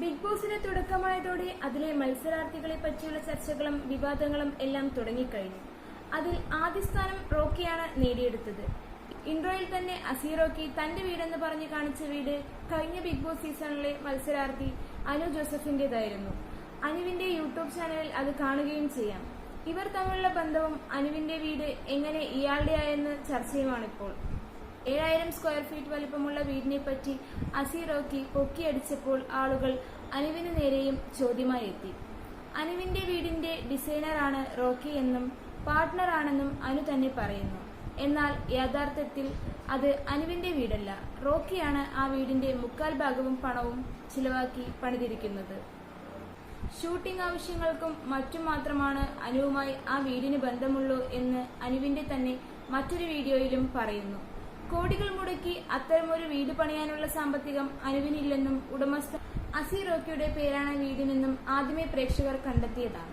Big ബോസിന് തുടക്കമായതോടെ അതിലെ മത്സരാർത്ഥികളെ പറ്റിയുള്ള ചർച്ചകളും വിവാദങ്ങളും എല്ലാം തുടങ്ങിക്കഴിഞ്ഞു. അതിൽ ആദ്യ സ്ഥാനം റോക്കിയാണ് നേടിയെടുത്തത്. ഇൻട്രോയിൽ തന്നെ അസീറോക്കി തന്റെ വീടെന്ന് പറഞ്ഞ് കാണിച്ച വീട് കഴിഞ്ഞ ബിഗ് ബോസ് സീസണിലെ മത്സരാർത്ഥി അനു ജോസഫിന്റേതായിരുന്നു. അനുവിന്റെ യൂട്യൂബ് ചാനലിൽ അത് കാണുകയും ചെയ്യാം. ഇവർ തമ്മിലുള്ള ബന്ധവും അനുവിന്റെ വീട് എങ്ങനെ ഇയാളുടെയായെന്ന് ചർച്ചയുമാണിപ്പോൾ. ഏഴായിരം സ്ക്വയർ ഫീറ്റ് വലിപ്പമുള്ള വീടിനെ പറ്റി അസീറോക്കി പൊക്കിയടിച്ചപ്പോൾ ആളുകൾ അനുവിന് നേരെയും ചോദ്യമായി എത്തി. അനുവിന്റെ വീടിന്റെ ഡിസൈനറാണ് റോക്കി എന്നും പാർട്ട്ണറാണെന്നും അനു തന്നെ പറയുന്നു. എന്നാൽ യഥാർത്ഥത്തിൽ അത് അനുവിന്റെ വീടല്ല. റോക്കിയാണ് ആ വീടിന്റെ മുക്കാൽ ഭാഗവും പണവും ചിലവാക്കി പണിതിരിക്കുന്നത്. ഷൂട്ടിംഗ് ആവശ്യങ്ങൾക്കും മറ്റും മാത്രമാണ് അനുവുമായി ആ വീടിന് ബന്ധമുള്ളൂ എന്ന് അനുവിന്റെ തന്നെ മറ്റൊരു വീഡിയോയിലും പറയുന്നു. കോടികൾ മുടക്കി അത്തരമൊരു വീട് പണിയാനുള്ള സാമ്പത്തികം അനുവിനില്ലെന്നും ഉടമസ്ഥ അസീറോക്കിയുടെ പേരാണ് വീടിനെന്നും ആദ്യമേ പ്രേക്ഷകർ കണ്ടെത്തിയതാണ്.